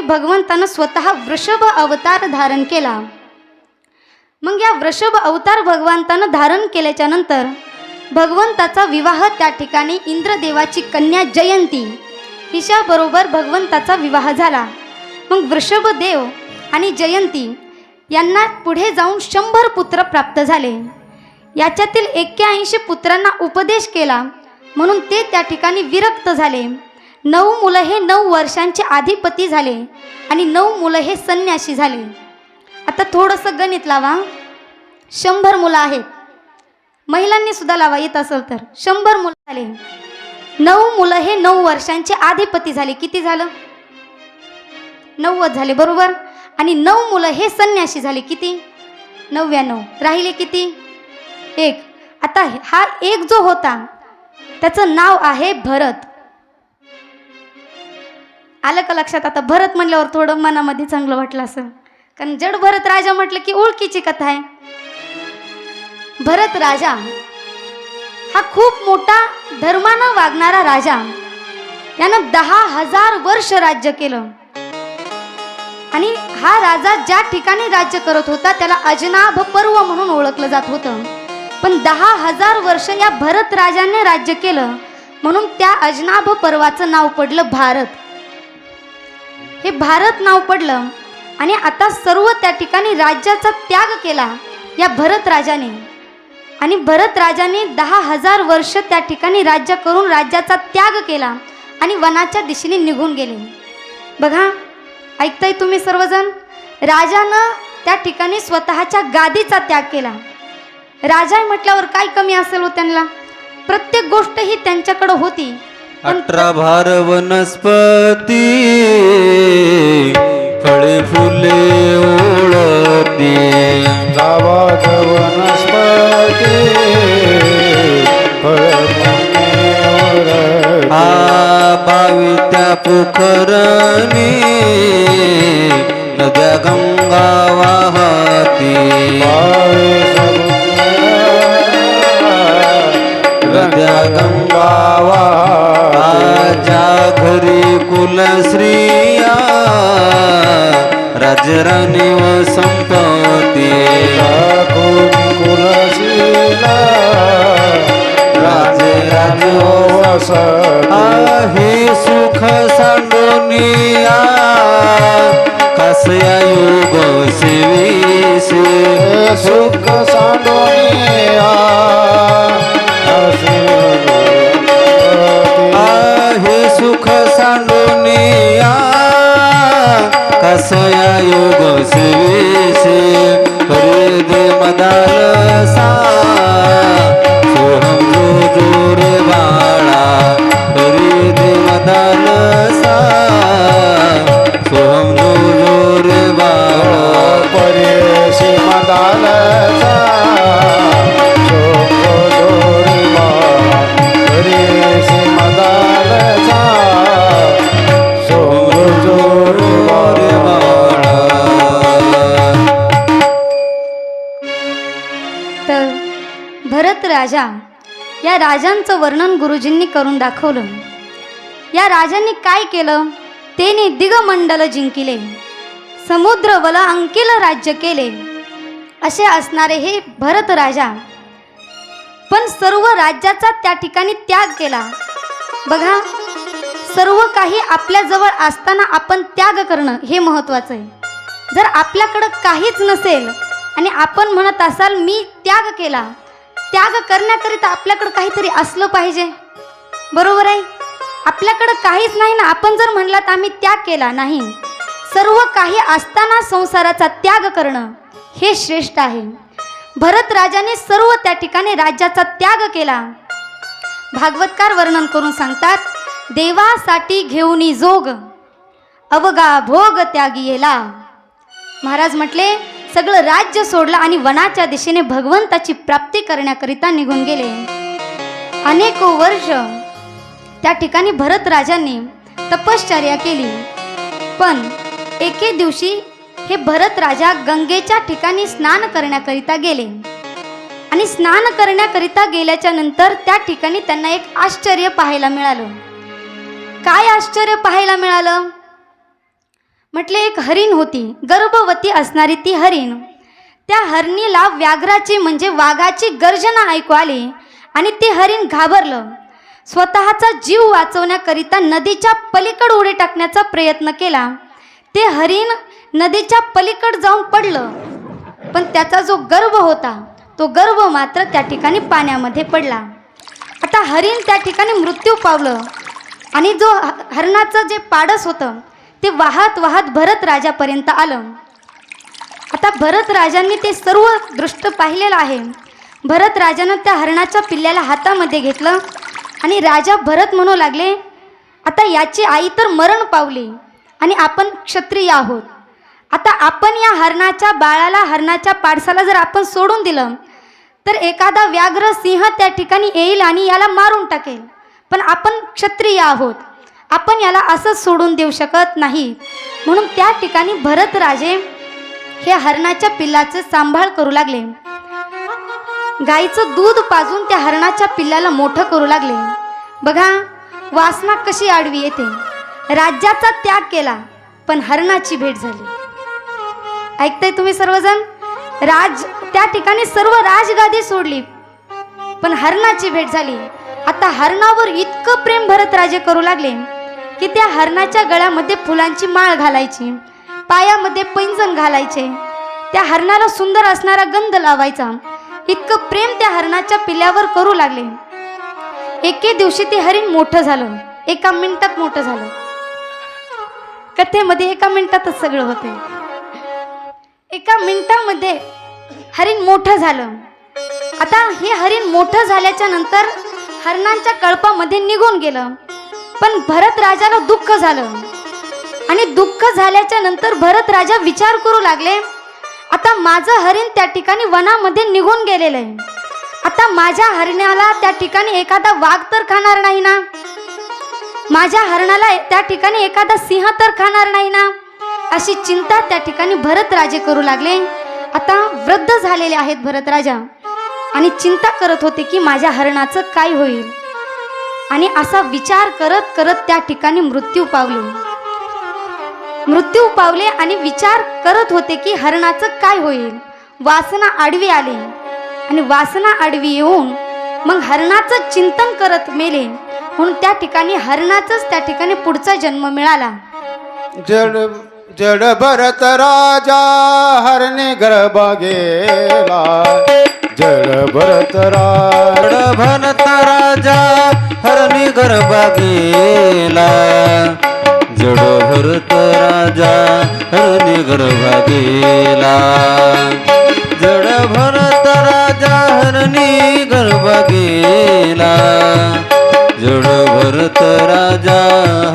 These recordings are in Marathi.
भगवंतानं स्वतः वृषभ अवतार धारण केला. मग या वृषभ अवतार भगवंतानं धारण केल्याच्यानंतर भगवंताचा विवाह त्या ठिकाणी इंद्रदेवाची कन्या जयंती हिच्याबरोबर भगवंताचा विवाह झाला. मग वृषभदेव आणि जयंती यांना पुढे जाऊन शंभर पुत्र प्राप्त झाले. याच्यातील एक्क्याऐंशी पुत्रांना उपदेश केला. म्हणून ते त्या ठिकाणी विरक्त झाले. नऊ मुलं हे नऊ वर्षांचे अधिपती झाले आणि नऊ मुलं हे संन्याशी झाले. आता थोडंसं गणित लावा. शंभर मुलं आहेत. महिलांनी सुद्धा लावा येत असेल तर. शंभर मुलं झाले. नऊ मुलं हे नऊ वर्षांचे अधिपती झाले. किती झालं? नव्वद झाले बरोबर? आणि नऊ मुलं हे संन्याशी झाले. किती? नव्याण्णव. राहिले किती? एक. आता हा एक जो होता त्याचं नाव आहे भरत. आलं का लक्षात? आता भरत म्हणल्यावर थोडं मनामध्ये चांगलं वाटलं असं कारण जड भरत राजा म्हटलं की ओळखीची कथा आहे. भरत राजा हा खूप मोठा धर्मानं वागणारा राजा. यानं दहा हजार वर्ष राज्य केलं. आणि हा राजा ज्या ठिकाणी राज्य करत होता त्याला अजनाभ पर्व म्हणून ओळखलं जात होतं. पण दहा हजार वर्ष या भरत राजाने राज्य केलं. म्हणून त्या अजनाभ पर्वाचं नाव पडलं भारत. हे भारत नाव पडलं आणि आता सर्व त्या ठिकाणी राज्याचा त्याग केला या भरत राजाने. आणि भरत राजाने दहा हजार वर्ष त्या ठिकाणी राज्य करून राज्याचा त्याग केला आणि वनाच्या दिशेने निघून गेले. बघा ऐकताय तुम्ही सर्वजण? राजानं त्या ठिकाणी स्वतःच्या गादीचा त्याग केला. राजा म्हटल्यावर काय कमी असेल हो त्यांना? प्रत्येक गोष्ट ही त्यांच्याकडं होती. अठरा भार वनस्पती फळे फुले ओळती गावात वनस्पती फळफुले आ बावी त्या पोखरणी नद्या गंगा वाहती. नद्या गंगा आजा घरी कुलश्रिया राजराणी व संपती कुलशीला राजे राज आहे सुख सांडोनिया कसया योग सेविसे सुख कसया योग सेविसे हरे दे मदालसा राजांचं वर्णन गुरुजींनी करून दाखवलं. या राजांनी काय केलं? तेने दिगमंडल जिंकिले. समुद्र वल अंकिल राज्य केले. असे असणारे हे भरत राजा. पण सर्व राज्याचा त्या ठिकाणी त्याग केला. बघा सर्व काही आपल्याजवळ असताना आपण त्याग करणं हे महत्त्वाचं आहे. जर आपल्याकडं काहीच नसेल आणि आपण म्हणत असाल मी त्याग केला त्याग करण्याकरिता आपल्याकडं काहीतरी असलं पाहिजे. बरोबर आहे? आपल्याकडं काहीच नाही ना. आपण जर म्हणलात आम्ही त्याग केला नाही. सर्व काही असताना संसाराचा त्याग करणं हे श्रेष्ठ आहे. भरत राजाने सर्व त्या ठिकाणी राज्याचा त्याग केला. भागवतकार वर्णन करून सांगतात देवासाठी घेऊनी जोग अवगा भोग त्यागी येला महाराज म्हटले सगळं राज्य सोडलं आणि वनाच्या दिशेने भगवंताची प्राप्ती करण्याकरिता निघून गेले. अनेको वर्ष त्या ठिकाणी भरत राजांनी तपश्चर्या केली. पण एके दिवशी हे भरत राजा गंगेच्या ठिकाणी स्नान करण्याकरिता गेले. आणि स्नान करण्याकरिता गेल्याच्यानंतर त्या ठिकाणी त्यांना एक आश्चर्य पाहायला मिळालं. काय आश्चर्य पाहायला मिळालं? म्हटले एक हरिण होती. गर्भवती असणारी ती हरिण. त्या हरणीला व्याघ्राची म्हणजे वाघाची गर्जना ऐकू आली आणि ते हरिण घाबरलं. स्वतःचा जीव वाचवण्याकरिता नदीच्या पलीकड उडी टाकण्याचा प्रयत्न केला. ते हरिण नदीच्या पलीकड जाऊन पडलं. पण त्याचा जो गर्भ होता तो गर्भ मात्र त्या ठिकाणी पाण्यामध्ये पडला. आता हरिण त्या ठिकाणी मृत्यू पावलं आणि जो ह- हरणाचं जे पाडस होतं ते वाहत वाहत भरत राजापर्यंत आलं. आता भरत राजांनी ते सर्व दृष्ट पाहिलेलं आहे. भरत राजानं त्या हरणाच्या पिल्ल्याला हातामध्ये घेतलं आणि राजा भरत म्हणू लागले आता याची आई तर मरण पावली आणि आपण क्षत्रिय आहोत. आता आपण या हरणाच्या बाळाला हरणाच्या पाडसाला जर आपण सोडून दिलं तर एखादा व्याघ्र सिंह त्या ठिकाणी येईल आणि याला मारून टाकेल. पण आपण क्षत्रिय आहोत. आपण याला असंच सोडून देऊ शकत नाही. म्हणून त्या ठिकाणी भरतराजे हे हरणाच्या पिल्लाचं सांभाळ करू लागले. गाईचं दूध पाजून त्या हरणाच्या पिल्लाला मोठं करू लागले. बघा वासना कशी आडवी येते. राज्याचा त्याग केला पण हरणाची भेट झाली. ऐकताय तुम्ही सर्वजण? राज त्या ठिकाणी सर्व राजगादी सोडली. पण हरणाची भेट झाली. आता हरणावर इतकं प्रेम भरत राजे करू लागले. की त्या हरणाच्या गळ्यामध्ये फुलांची माळ घालायची. पायामध्ये पैंजण घालायचे. त्या हरणाला सुंदर असणारा गंध लावायचा. इतकं प्रेम त्या हरणाच्या पिल्ल्यावर करू लागले. एके दिवशी ते हरिण मोठं झालं. एका मिनिटात मोठं झालं. कथेमध्ये एका मिनिटातच सगळं होते. एका मिनिटामध्ये हरिण मोठं झालं. आता हे हरिण मोठं झाल्याच्यानंतर हरणांच्या कळपामध्ये निघून गेलं. पण भरत राजाला दुःख झालं. आणि दुःख झाल्याच्यानंतर भरत राजा विचार करू लागले आता माझं हरिण त्या ठिकाणी वनामध्ये निघून गेलेलं आहे आता माझ्या हरण्याला त्या ठिकाणी एखादा वाघ तर खाणार नाही ना? माझ्या हरणाला त्या ठिकाणी एखादा सिंह तर खाणार नाही ना? अशी चिंता त्या ठिकाणी भरत राजे करू लागले. आता वृद्ध झालेले आहेत भरत राजा. आणि चिंता करत होते की माझ्या हरणाचं काय होईल? आणि असा विचार करत करत त्या ठिकाणी मृत्यू पावले. मृत्यू पावले आणि विचार करत होते की हरणाचं काय होईल? वासना आडवी आली. आणि वासना आडवी येऊन मग हरणाचं चिंतन करत मेले. म्हणून त्या ठिकाणी हरणाचंच त्या ठिकाणी पुढचा जन्म मिळाला. जड जड भरत राजा हरणे गर्भ गेला जड भरत राजा भरत राजा हरणी गर्भा गेला जडो हरत राजा हरणी गरबा गेला जड भरत राजा हरणी गर्भा गेला जड भरत राजा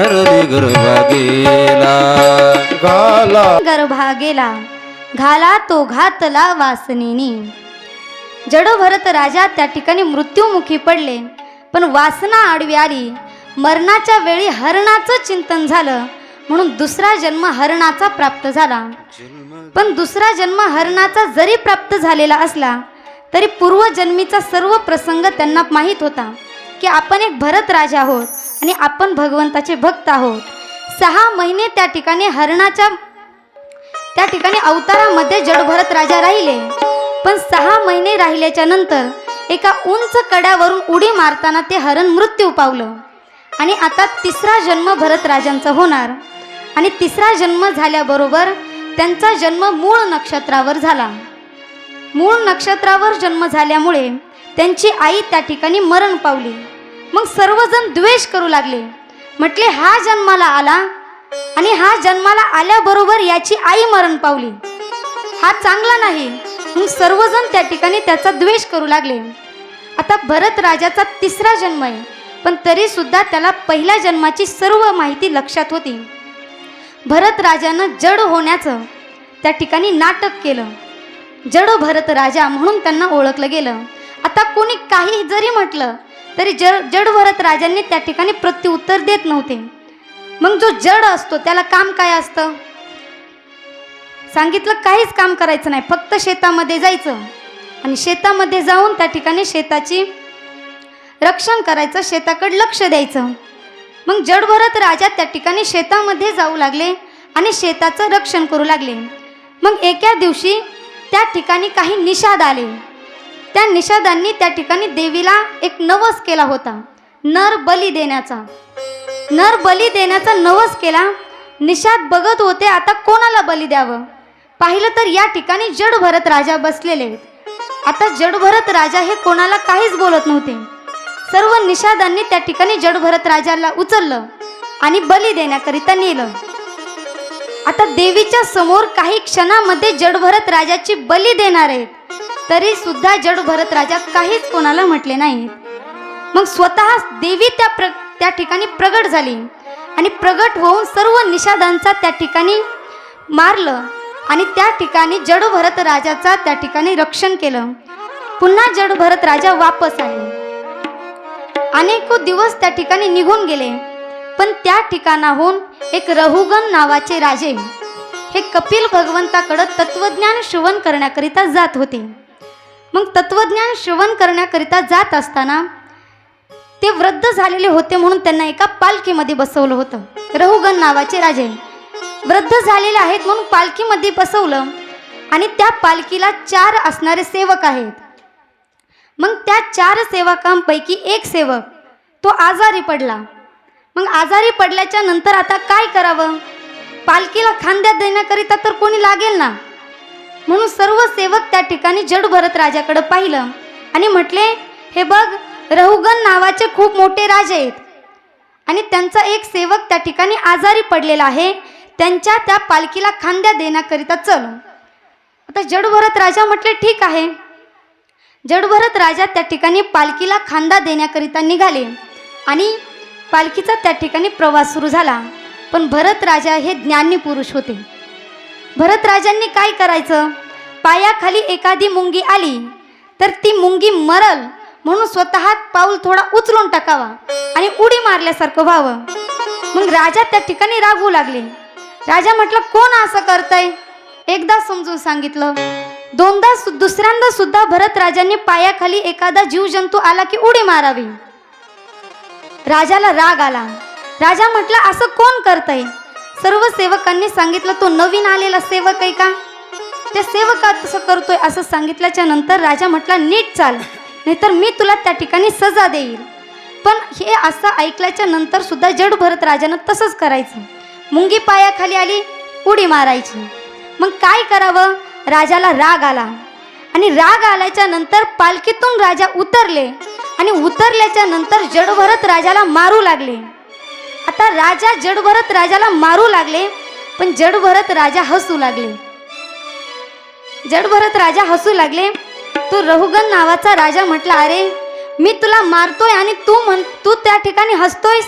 हरणी गरबा गेला गाला गर्भा गेला घाला तो घातला वासनेनी. जड भरत राजा त्या ठिकाणी मृत्यूमुखी पडले. पण वासना आडवी आली. मरणाच्या वेळी हरणाचं चिंतन झालं. म्हणून दुसरा जन्म हरणाचा प्राप्त झाला. पण दुसरा जन्म हरणाचा जरी प्राप्त झालेला असला तरी पूर्वजन्मीचा सर्व प्रसंग त्यांना माहीत होता की आपण एक भरत राजा आहोत आणि आपण भगवंताचे भक्त आहोत. सहा महिने त्या ठिकाणी हरणाच्या त्या ठिकाणी अवतारामध्ये जडभरत राजा राहिले. पण सहा महिने राहिल्याच्या नंतर एका उंच कड्यावरून उडी मारताना ते हरण मृत्यू पावलं. आणि आता तिसरा जन्म भरतराजांचा होणार. आणि तिसरा जन्म झाल्याबरोबर त्यांचा जन्म मूळ नक्षत्रावर झाला. मूळ नक्षत्रावर जन्म झाल्यामुळे त्यांची आई त्या ठिकाणी मरण पावली. मग सर्वजण द्वेष करू लागले. म्हटले हा जन्माला आला आणि हा जन्माला आल्याबरोबर याची आई मरण पावली. हा चांगला नाही. म्हणून सर्वजण त्या ठिकाणी त्याचा द्वेष करू लागले. आता भरत राजाचा तिसरा जन्म आहे पण तरी सुद्धा त्याला पहिल्या जन्माची सर्व माहिती लक्षात होती. भरत राजानं जड होण्याचं त्या ठिकाणी नाटक केलं. जड भरत राजा म्हणून त्यांना ओळखलं गेलं. आता कोणी काही जरी म्हटलं तरी जड जड भरत राजांनी त्या ठिकाणी प्रत्युत्तर देत नव्हते. मग जो जड असतो त्याला काम काय असतं? सांगितलं काहीच काम करायचं नाही फक्त शेतामध्ये जायचं. आणि शेतामध्ये जाऊन त्या ठिकाणी शेताची रक्षण करायचं शेताकडे लक्ष द्यायचं. मग जडभरत राजा त्या ठिकाणी शेतामध्ये जाऊ लागले आणि शेताचं रक्षण करू लागले. मग एका दिवशी त्या ठिकाणी काही निषाद आले. त्या निषादांनी त्या ठिकाणी देवीला एक नवस केला होता नर बली देण्याचा. नर बली देण्याचा नवस केला. निषाद बघत होते आता कोणाला बली द्यावं? पाहिलं तर या ठिकाणी जड भरत राजा बसलेले आहेत. आता जड भरत राजा हे कोणाला काहीच बोलत नव्हते. सर्व निषादांनी त्या ठिकाणी जड भरत राजाला उचललं आणि बली देण्याकरिता नेलं. आता देवीच्या समोर काही क्षणामध्ये जडभरत राजाची बली देणार आहेत. तरी सुद्धा जडभरत राजा काहीच कोणाला म्हटले नाही मग स्वतः देवी त्या प्र त्या ठिकाणी प्रगट झाली आणि प्रगट होऊन सर्व निषादांचा त्या ठिकाणी मारलं. आणि त्या ठिकाणी जडभरत राजाचा त्या ठिकाणी रक्षण केलं. पुन्हा जडभरत राजा वापस आले. अनेको दिवस त्या ठिकाणी निघून गेले. पण त्या ठिकाणाहून एक रहुगन नावाचे राजे हे कपिल भगवंताकडं तत्वज्ञान श्रवण करण्याकरिता जात होते. मग तत्वज्ञान श्रवण करण्याकरिता जात असताना ते वृद्ध झालेले होते म्हणून त्यांना एका पालखीमध्ये बसवलं होतं. रहुगन नावाचे राजे वृद्ध झालेले आहेत म्हणून पालखीमध्ये बसवलं. आणि त्या पालखीला चार असणारे सेवक आहेत. मग त्या चार सेवकांपैकी एक सेवक तो आजारी पडला. मग आजारी पडल्याच्या नंतर आता काय करावं? पालखीला खांद्यात देण्याकरिता तर कोणी लागेल ना? म्हणून सर्व सेवक त्या ठिकाणी जड भरत राजाकडे पाहिलं आणि म्हटले हे बघ रहुगण नावाचे खूप मोठे राजे आहेत. आणि त्यांचा एक सेवक त्या ठिकाणी आजारी पडलेला आहे. त्यांच्या त्या पालखीला खांद्या देण्याकरिता चल. आता जडभरत राजा म्हटले ठीक आहे. जडभरत राजा त्या ठिकाणी पालखीला खांदा देण्याकरिता निघाले आणि पालखीचा त्या ठिकाणी प्रवास सुरू झाला. पण भरत राजा हे ज्ञानी पुरुष होते. भरत राजांनी काय करायचं? पायाखाली एखादी मुंगी आली तर ती मुंगी मरल म्हणून स्वतः पाऊल थोडा उचलून टाकावा आणि उडी मारल्यासारखं व्हावं. मग राजा त्या ठिकाणी रागवू लागले. राजा म्हटलं कोण असं करतय? एकदा समजून सांगितलं दोनदा सु- दुसऱ्यांदा सुद्धा भरत राजांनी पायाखाली एखादा जीवजंतू आला की उडी मारावी. राजाला राग आला. राजा म्हटलं असं कोण करतय? सर्व सेवकांनी सांगितलं तो नवीन आलेला सेवक आहे का? त्या सेवका तसं करतोय असं सांगितल्याच्या नंतर राजा म्हटला नीट चाल नाहीतर मी तुला त्या ठिकाणी सजा देईल. पण हे असं ऐकल्याच्या नंतर सुद्धा जड भरत राजानं तसंच करायचं. मुंगी पायाखाली आली उडी मारायची. मग काय करावं? राजाला राग आला. आणि राग आल्याच्यानंतर पालखीतून राजा उतरले आणि उतरल्याच्या नंतर जडभरत राजाला मारू लागले. आता राजा जडभरत राजाला मारू लागले पण जडभरत राजा हसू लागले. जडभरत राजा हसू लागले तो रहुगन नावाचा राजा म्हटला अरे मी तुला मारतोय आणि तू म्हण तू त्या ठिकाणी हसतोयस?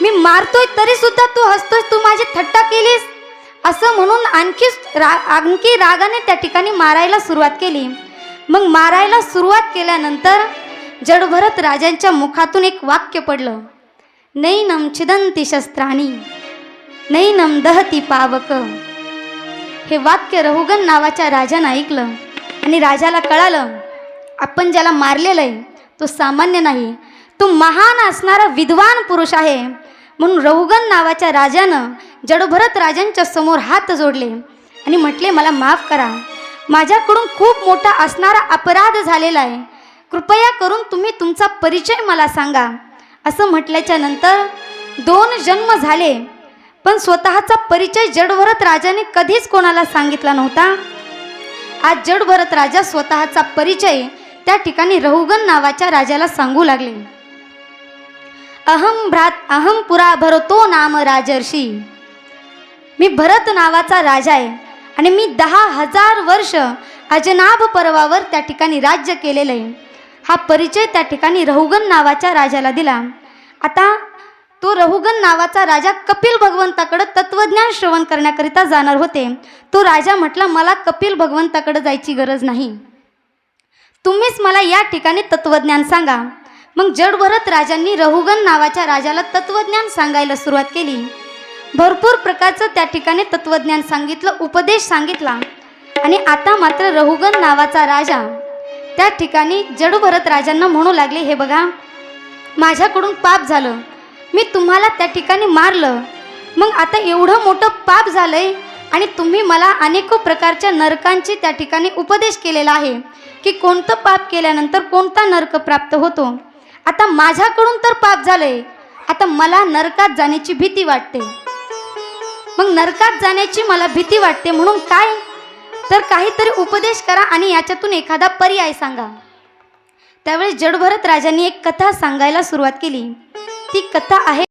मी मारतोय तरी सुद्धा तू हसतोय तू माझी थट्टा केलीस. असं म्हणून आणखी रा आणखी रागाने त्या ठिकाणी मारायला सुरुवात केली. मग मारायला सुरुवात केल्यानंतर जडभरत राजांच्या मुखातून एक वाक्य पडलं. नैनम छिदंती शस्त्राणी नैनम दहती पावक. हे वाक्य रहुगन नावाच्या राजानं ऐकलं आणि राजाला कळालं आपण ज्याला मारलेलं आहे तो सामान्य नाही. तो महान असणारा विद्वान पुरुष आहे. म्हणून रहुगन नावाच्या राजानं जडभरत राजांच्या समोर हात जोडले आणि म्हटले मला माफ करा. माझ्याकडून खूप मोठा असणारा अपराध झालेला आहे. कृपया करून तुम्ही तुमचा परिचय मला सांगा. असं म्हटल्याच्या नंतर दोन जन्म झाले पण स्वतःचा परिचय जडभरत राजाने कधीच कोणाला सांगितला नव्हता. आज जडभरत राजा स्वतःचा परिचय त्या ठिकाणी रहुगन नावाच्या राजाला सांगू लागले. अहम भ्रात अहम पुरा भरतो नाम राजर्षी. मी भरत नावाचा राजा आहे आणि मी दहा हजार वर्ष अजनाभ पर्वावर त्या ठिकाणी राज्य केलेलं आहे. हा परिचय त्या ठिकाणी रहुगन नावाच्या राजाला दिला. आता तो रहुगन नावाचा राजा कपिल भगवंताकडं तत्वज्ञान श्रवण करण्याकरिता जाणार होते. तो राजा म्हटला मला कपिल भगवंताकडं जायची गरज नाही. तुम्हीच मला या ठिकाणी तत्वज्ञान सांगा. मग जडभरत राजांनी रहुगन नावाच्या राजाला तत्वज्ञान सांगायला सुरुवात केली. भरपूर प्रकारचं त्या ठिकाणी तत्वज्ञान सांगितलं उपदेश सांगितला. आणि आता मात्र रहुगन नावाचा राजा त्या ठिकाणी जडभरत राजांना म्हणू लागले हे बघा माझ्याकडून पाप झालं. मी तुम्हाला त्या ठिकाणी मारलं. मग आता एवढं मोठं पाप झालंय आणि तुम्ही मला अनेको प्रकारच्या नरकांची त्या ठिकाणी उपदेश केलेला आहे की कोणतं पाप केल्यानंतर कोणता नरक प्राप्त होतो? आता माझ्याकडून तर पाप झालंय. आता मला नरकात जाण्याची भीती वाटते. मग नरकात जाण्याची मला भीती वाटते म्हणून काय? तर काहीतरी उपदेश करा आणि याच्यातून एखादा पर्याय सांगा. त्यावेळेस जडभरत राजांनी एक कथा सांगायला सुरुवात केली. ती कथा आहे